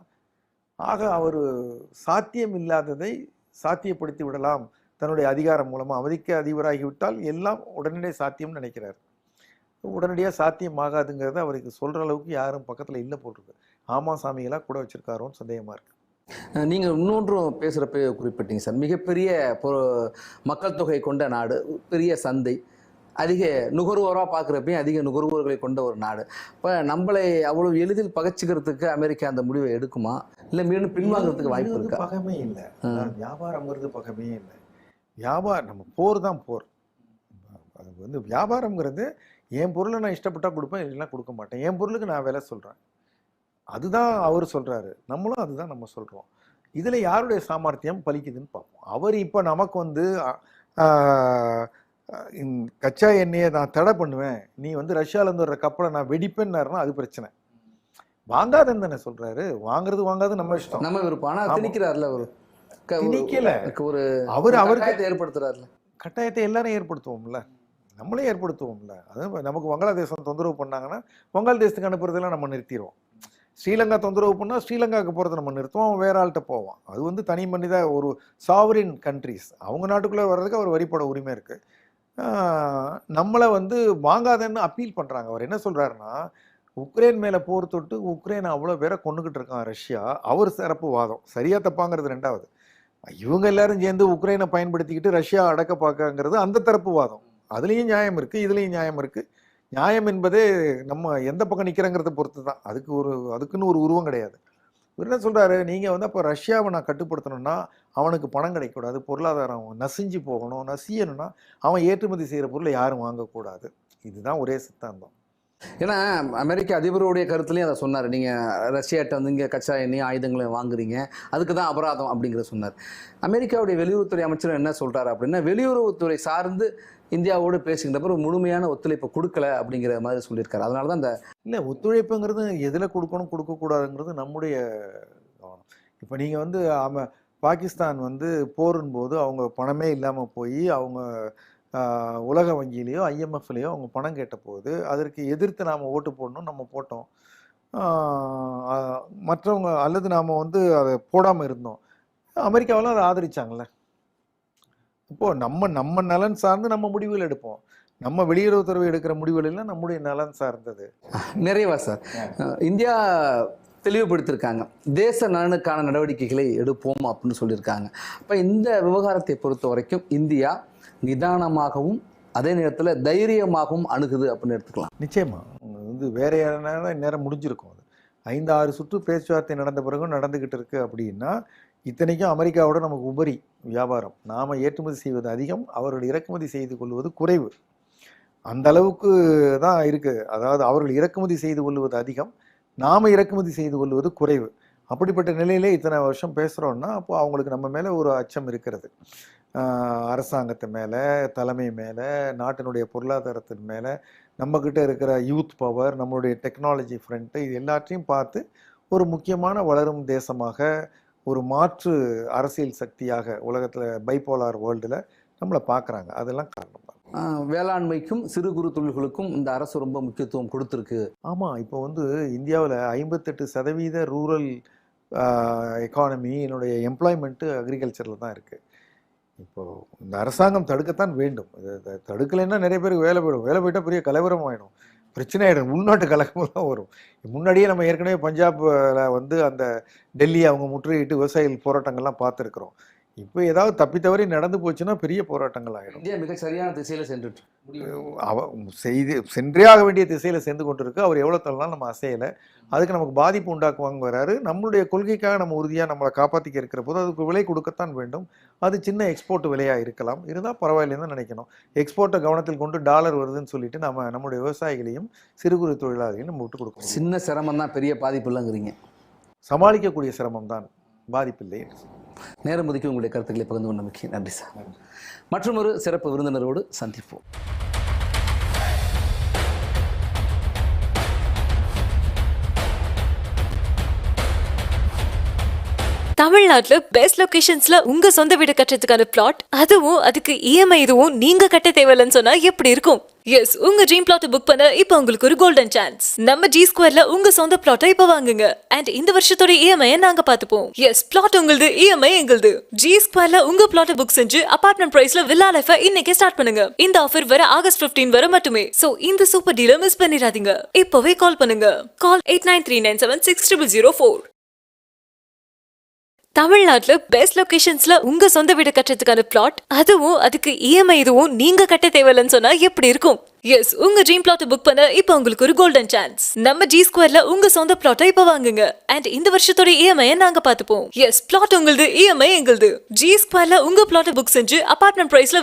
S1: ஆக அவர் சாத்தியம் இல்லாததை சாத்தியப்படுத்தி விடலாம். தன்னுடைய அதிகாரம் மூலமாக அமெரிக்க அதிபராகிவிட்டால் எல்லாம் உடனடியே சாத்தியம்னு நினைக்கிறார். உடனடியாக சாத்தியமாகாதுங்கிறத அவருக்கு சொல்கிற அளவுக்கு யாரும் பக்கத்தில் இல்லை போட்டிருக்கு. ஆமா சாமிகளாக கூட வச்சிருக்காரோன்னு சந்தேகமாக இருக்குது
S2: அஹ் நீங்க இன்னொன்றும் பேசுகிறப்ப குறிப்பிட்டீங்க சார். மிகப்பெரிய மக்கள் தொகை கொண்ட நாடு பெரிய சந்தை அதிக நுகர்வோராக பார்க்குறப்பையும் அதிக நுகர்வோர்களை கொண்ட ஒரு நாடு. இப்போ நம்மளை அவ்வளவு எளிதில் பகச்சிக்கிறதுக்கு அமெரிக்கா அந்த முடிவை எடுக்குமா? இல்லை மீண்டும் பின்வாங்கிறதுக்கு வாய்ப்பு இருக்கா?
S1: பகமே இல்லை. வியாபாரம்ங்கிறது பகமே இல்லை. வியாபாரம் நம்ம போர் தான் போர். அது வந்து வியாபாரம்ங்கிறது என் பொருளை நான் இஷ்டப்பட்டா கொடுப்பேன் இல்லைன்னா கொடுக்க மாட்டேன். என் பொருளுக்கு நான் விலை சொல்கிறேன் அதுதான் அவர் சொல்கிறாரு நம்மளும் அதுதான் நம்ம சொல்கிறோம் இதில் யாருடைய சாமர்த்தியம் பலிக்குதுன்னு பார்ப்போம். அவர் இப்போ நமக்கு வந்து கச்சா எண்ணெயை நான் தடை பண்ணுவேன். நீ வந்து ரஷ்யாவிலேருந்து வர்ற கப்பலை நான் வெடிப்பேன்னாருன்னா அது பிரச்சனை. வாங்காதன்னு தானே சொல்கிறாரு வாங்குறது வாங்காது நம்ம இஷ்டம்.
S2: நம்ம விருப்பம்
S1: ஆமா.
S2: திணிக்கிறார்ல ஒரு
S1: திணிக்கல.
S2: ஒரு
S1: அவர் அவருக்கு
S2: ஏற்படுத்துறாருல.
S1: கட்டாயத்தை எல்லாரும் ஏற்படுத்துவோம்ல. நம்மளே ஏற்படுத்துவோம்ல. அது நமக்கு வங்காளதேசம் தொந்தரவு பண்ணாங்கன்னா வங்காளதேசத்துக்கு அனுப்புறதெல்லாம் நம்ம நிறுத்திடுவோம் ஸ்ரீலங்கா தொந்தரவு பண்ணால் ஸ்ரீலங்காவுக்கு போகிறத நம்ம நிறுத்துவோம். அவன் வேற ஆள்கிட்ட போவான். அது வந்து தனி மனித ஒரு சாவரின் கண்ட்ரிஸ் அவங்க நாட்டுக்குள்ளே வர்றதுக்கு அவர் வரிப்பட உரிமை இருக்குது நம்மளை வந்து வாங்காதன்னு அப்பீல் பண்ணுறாங்க அவர் என்ன சொல்கிறாருன்னா உக்ரைன் மேலே போர் தொட்டு உக்ரைன் அவ்வளோ பேரை கொண்டுகிட்டு இருக்கான் ரஷ்யா. அவர் சிறப்பு வாதம். சரியா தப்பாங்கிறது ரெண்டாவது. இவங்க எல்லாரும் சேர்ந்து உக்ரைனை பயன்படுத்திக்கிட்டு ரஷ்யா அடக்க பார்க்கங்கிறது அந்த தரப்பு வாதம். அதுலேயும் நியாயம் இருக்குது இதுலேயும் நியாயம் இருக்குது நியாயம் என்பதே நம்ம எந்த பக்கம் நிற்கிறோங்கிறத பொறுத்து தான் அதுக்கு ஒரு அதுக்குன்னு ஒரு உருவம் கிடையாது. இவர் என்ன சொல்கிறாரு நீங்கள் வந்து அப்போ ரஷ்யாவை நான் கட்டுப்படுத்தணும்னா அவனுக்கு பணம் கிடைக்கக்கூடாது பொருளாதாரம் நசிஞ்சு போகணும். நசியணும்னா அவன் ஏற்றுமதி செய்கிற பொருளை யாரும் வாங்கக்கூடாது. இதுதான் ஒரே சித்தாந்தம்.
S2: ஏன்னா அமெரிக்க அதிபருடைய கருத்துலையும் அதை சொன்னார். நீங்கள் ரஷ்யாட்ட வந்து இங்கே கச்சா எண்ணெய் ஆயுதங்களையும் வாங்குறீங்க அதுக்கு தான் அபராதம் அப்படிங்கிற சொன்னார். அமெரிக்காவுடைய வெளியுறவுத்துறை அமைச்சர் என்ன சொல்கிறார் அப்படின்னா வெளியுறவுத்துறை சார்ந்து இந்தியாவோடு பேசுகின்றப்ப ஒரு முழுமையான ஒத்துழைப்பை கொடுக்கல அப்படிங்கிற மாதிரி சொல்லியிருக்காரு. அதனால தான் இந்த
S1: இல்லை ஒத்துழைப்புங்கிறது எதில் கொடுக்கணும் கொடுக்கக்கூடாதுங்கிறது நம்முடைய கவனம். இப்போ நீங்கள் வந்து ஆம பாகிஸ்தான் வந்து போரின் போது அவங்க பணமே இல்லாமல் போய் அவங்க உலக வங்கியிலேயோ ஐஎம்எஃப்லேயோ அவங்க பணம் கேட்ட போது அதற்கு எதிர்த்து நாம் ஓட்டு போடணும் நம்ம போட்டோம். மற்றவங்க அல்லது நாம் வந்து அதை போடாமல் இருந்தோம். அமெரிக்காவெல்லாம் அதை ஆதரிச்சாங்கல்ல. இப்போது நம்ம நம்ம நலன் சார்ந்து நம்ம முடிவுகள் எடுப்போம். நம்ம வெளியுறவுத்துறை எடுக்கிற முடிவுகள் எல்லாம் நம்முடைய நலன் சார்ந்தது.
S2: நிறைவா சார். இந்தியா தெளிவுபடுத்தியிருக்காங்க. தேச நலனுக்கான நடவடிக்கைகளை எடுப்போம் அப்படின்னு சொல்லியிருக்காங்க. அப்போ இந்த விவகாரத்தை பொறுத்த வரைக்கும் இந்தியா நிதானமாகவும் அதே நேரத்தில் தைரியமாகவும் அணுகுது அப்படின்னு எடுத்துக்கலாம்.
S1: நிச்சயமா. வந்து வேற யாருனா நேரம் முடிஞ்சிருக்கும் அது. ஐந்து ஆறு சுற்று பேச்சுவார்த்தை நடந்த பிறகும் நடந்துகிட்டு இருக்கு அப்படின்னா இத்தனைக்கும் அமெரிக்காவோட நமக்கு உபரி வியாபாரம். நாம ஏற்றுமதி செய்வது அதிகம் அவர்கள் இறக்குமதி செய்து கொள்வது குறைவு. அந்த அளவுக்கு தான் இருக்குது அதாவது அவர்கள் இறக்குமதி செய்து கொள்வது அதிகம் நாம் இறக்குமதி செய்து கொள்வது குறைவு. அப்படிப்பட்ட நிலையிலே இத்தனை வருஷம் பேசுகிறோன்னா அப்போ அவங்களுக்கு நம்ம மேலே ஒரு அச்சம் இருக்கிறது. அரசாங்கத்து மேலே தலைமை மேலே நாட்டினுடைய பொருளாதாரத்தின் மேலே நம்மக்கிட்ட இருக்கிற யூத் பவர் நம்மளுடைய டெக்னாலஜி ஃப்ரண்ட்டு இது எல்லாத்தையும் பார்த்து ஒரு முக்கியமான வளரும் தேசமாக ஒரு மாற்று அரசியல் சக்தியாக உலகத்தில் பைபோலார் வேர்ல்டில் நம்மளை பார்க்குறாங்க. அதெல்லாம் காரணம்.
S2: வேளாண்மைக்கும் சிறு குறு தொழில்களுக்கும் இந்த அரசு ரொம்ப முக்கியத்துவம் கொடுத்துருக்கு.
S1: ஆமாம் இப்போ வந்து இந்தியாவில் ஐம்பத்தெட்டு சதவீத ரூரல் எக்கானமி என்னுடைய எம்ப்ளாய்மெண்ட்டு அக்ரிகல்ச்சரில் தான் இருக்குது இப்போ இந்த அரசாங்கம் தடுக்கத்தான் வேண்டும். தடுக்கலைன்னா நிறைய பேருக்கு வேலை போயிடும். வேலை போயிட்டால் பெரிய கலவரம் ஆகிடும் பிரச்சனை ஆகிடும் உள்நாட்டு கலகமெல்லாம் வரும். முன்னாடியே நம்ம ஏற்கனவே பஞ்சாபில் வந்து அந்த டெல்லி அவங்க முற்றுகையிட்டு விவசாயிகள் போராட்டங்கள்லாம் பார்த்துருக்குறோம். இப்போ ஏதாவது தப்பி தவறி நடந்து போச்சுன்னா பெரிய போராட்டங்கள் ஆகிடும்
S2: இந்தியா மிக சரியான திசையில சென்றுட்டு.
S1: அவ செய்து சென்றே ஆக வேண்டிய திசையில் சென்று கொண்டிருக்கு. அவர் எவ்வளோ தள்ளனாலும் நம்ம அசையலை. அதுக்கு நமக்கு பாதிப்பு உண்டாக்குவாங்க வராரு. நம்மளுடைய கொள்கைக்காக நம்ம உறுதியாக நம்மளை காப்பாற்றிக்க இருக்கிற போது அதுக்கு விலை கொடுக்கத்தான் வேண்டும். அது சின்ன எக்ஸ்போர்ட் விலையாக இருக்கலாம். இருந்தால் பரவாயில்லைன்னு தான் நினைக்கணும். எக்ஸ்போர்ட்டை கவனத்தில் கொண்டு டாலர் வருதுன்னு சொல்லிட்டு நம்ம நம்மளுடைய விவசாயிகளையும் சிறு குறு தொழிலாளிகளையும் நம்ம விட்டு கொடுக்கணும்
S2: சின்ன சிரமம் தான் பெரிய பாதிப்பு இல்லைங்கிறீங்க
S1: சமாளிக்கக்கூடிய சிரமம் தான் பாதிப்பில்லை.
S2: நேரம் ஒதுக்கி உங்களுடைய கருத்துக்களை பகிர்ந்து கொண்டமைக்கு நன்றி சார். மற்றும் ஒரு சிறப்பு விருந்தினரோடு சந்திப்போம்.
S5: தமிழ்நாட்டுல பெஸ்ட் லொகேஷன்ஸ்ல உங்க சொந்த வீடு கட்டுறதுக்கான பிளாட் அதுவும் அதுக்கு இஎம்ஐ இதுவும் நீங்க கட்ட தேவையில்லைன்னு சொன்னா எப்படி இருக்கும்? எஸ் உங்க ட்ரீம் பிளாட்டை புக் பண்ண இப்போ உங்களுக்கு ஒரு கோல்டன் சான்ஸ் நம்ம ஜி ஸ்கொயர்ல உங்க சொந்த பிளாட்டை இப்ப வாங்குங்க. அண்ட் இந்த வருஷத்தோட இஎம்ஐ நாங்க பாத்துப்போம் எஸ் பிளாட் உங்களுது இஎம்ஐ எங்களுது. ஜி ஸ்கொயர்ல உங்க பிளாட்டை புக் செஞ்சு அபார்ட்மெண்ட் பிரைஸ்ல வில்லா லைஃபை இன்னைக்கே ஸ்டார்ட் பண்ணுங்க. இந்த ஆஃபர் வர ஆகஸ்ட் பிப்டீன் வர மட்டுமே. சோ இந்த சூப்பர் டீலை மிஸ் பண்ணிடாதீங்க. இப்பவே கால் பண்ணுங்க. Call eight nine three nine seven six triple zero four தமிழ்நாட்டுல பெஸ்ட் லொகேஷன்ஸ்ல உங்க சொந்த வீடு கட்டுறதுக்கான பிளாட் அதுவும் அதுக்கு இஎம்ஐ இதுவும் நீங்க கட்ட தேவையில்லைன்னு சொன்னா எப்படி இருக்கும்? எஸ் உங்க ட்ரீம் பிளாட் புக் பண்ண இப்போ உங்களுக்கு ஒரு கோல்டன் சான்ஸ் நம்ம ஜி ஸ்கொயர்ல உங்க சொந்த பிளாட்டை இப்போ வாங்குங்க. அண்ட் இந்த வருஷத்தோட இஎம்ஐ நாங்க பாத்துப்போம் எஸ் பிளாட் உங்களது இஎம்ஐ எங்களுது. ஜி ஸ்கொயர்ல உங்க பிளாட்டை புக் செஞ்சு அபார்ட்மெண்ட் பிரைஸ்ல